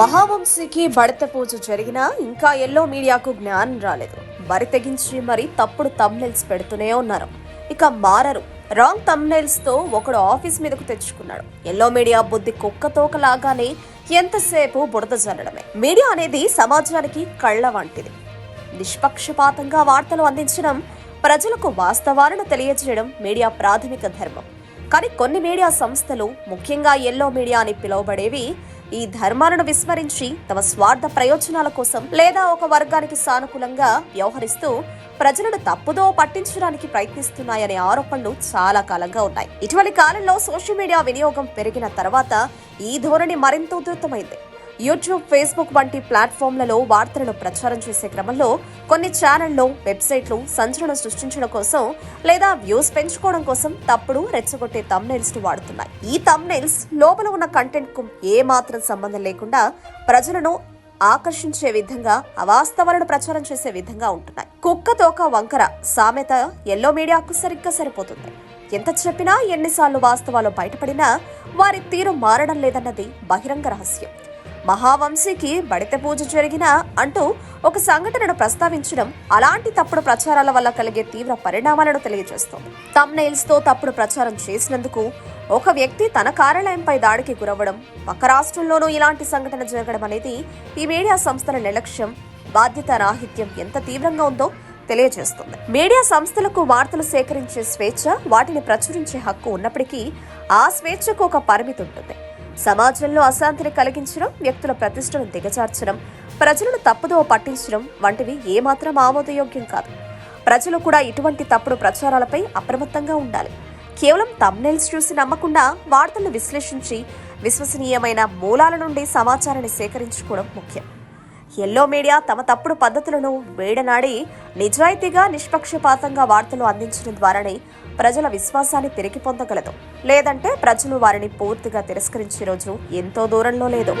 మహావంశీకి బడత పూజ జరిగినా ఇంకా ఎల్లో మీడియాకు జ్ఞానం రాలేదు. బరి తెగించి మరి తప్పుడు తమ్నెల్స్ పెడుతూనే ఉన్నారు. ఇక మారరు. రాంగ్ తమ్నెల్స్తో ఒకడు ఆఫీస్ మీదకు తెచ్చుకున్నాడు. ఎల్లో మీడియా బుద్ధి కుక్క తోకలాగానే ఎంతసేపు బురద జల్లడమే. మీడియా అనేది సమాజానికి కళ్ళ వంటిది. నిష్పక్షపాతంగా వార్తలు అందించడం ప్రజలకు వాస్తవాలను తెలియజేయడం మీడియా ప్రాథమిక ధర్మం. కానీ కొన్ని మీడియా సంస్థలు ముఖ్యంగా ఎల్లో మీడియా అని పిలువబడేవి ఈ ధర్మాలను విస్మరించి తమ స్వార్థ ప్రయోజనాల కోసం లేదా ఒక వర్గానికి సానుకూలంగా వ్యవహరిస్తూ ప్రజలను తప్పుదో పట్టించడానికి ప్రయత్నిస్తున్నాయనే ఆరోపణలు చాలా కాలంగా ఉన్నాయి. ఇటీవలి కాలంలో సోషల్ మీడియా వినియోగం పెరిగిన తర్వాత ఈ ధోరణి మరింత ఉధృతమైంది. యూట్యూబ్ ఫేస్బుక్ వంటి ప్లాట్ఫామ్లలో వార్తలను ప్రచారం చేసే క్రమంలో కొన్ని ఛానళ్ళు వెబ్సైట్లు సంచలనం సృష్టించడం కోసం లేదా వ్యూస్ పెంచుకోవడం కోసం తప్పుడు రెచ్చగొట్టే తమ్నైల్స్ను వాడుతున్నాయి. ఈ తమ్నైల్స్ లోపల ఉన్న కంటెంట్కు ఏమాత్రం సంబంధం లేకుండా ప్రజలను ఆకర్షించే విధంగా అవాస్తవాలను ప్రచారం చేసే విధంగా ఉంటున్నాయి. కుక్క తోక వంకర సామెత ఎల్లో మీడియాకు సరిగ్గా సరిపోతుంది. ఎంత చెప్పినా ఎన్నిసార్లు వాస్తవాలు బయటపడినా వారి తీరు మారడం లేదన్నది బహిరంగ రహస్యం. మహావంశీకి బడిత పూజ జరిగిన అంటూ ఒక సంఘటనను ప్రస్తావించడం అలాంటి తప్పుడు ప్రచారాల వల్ల కలిగే తీవ్ర పరిణామాలను తెలియజేస్తోంది. తమ్నైల్స్తో తప్పుడు ప్రచారం చేసినందుకు ఒక వ్యక్తి తన కార్యాలయంపై దాడికి గురవ్వడం పక్క రాష్ట్రంలోనూ ఇలాంటి సంఘటన జరగడం అనేది ఈ మీడియా సంస్థల నిర్లక్ష్యం బాధ్యత రాహిత్యం ఎంత తీవ్రంగా ఉందో తెలియజేస్తుంది. మీడియా సంస్థలకు వార్తలు సేకరించే స్వేచ్ఛ వాటిని ప్రచురించే హక్కు ఉన్నప్పటికీ ఆ స్వేచ్ఛకు ఒక పరిమితి ఉంటుంది. సమాజంలో అశాంతిని కలిగించడం వ్యక్తుల ప్రతిష్టను దిగజార్చడం ప్రజలను తప్పుదో పట్టించడం వంటివి ఏమాత్రం ఆమోదయోగ్యం కాదు. ప్రజలు కూడా ఇటువంటి తప్పుడు ప్రచారాలపై అప్రమత్తంగా ఉండాలి. కేవలం తమ్నెల్స్ చూసి నమ్మకుండా వార్తలను విశ్లేషించి విశ్వసనీయమైన మూలాల నుండి సమాచారాన్ని సేకరించుకోవడం ముఖ్యం. ఎల్లో మీడియా తమ తప్పుడు పద్ధతులను వేడనాడి నిజాయితీగా నిష్పక్షపాతంగా వార్తలు అందించడం ద్వారానే ప్రజల విశ్వాసాన్ని తిరిగి పొందగలదు. లేదంటే ప్రజలు వారిని పూర్తిగా తిరస్కరించే రోజు ఎంతో దూరంలో లేదు.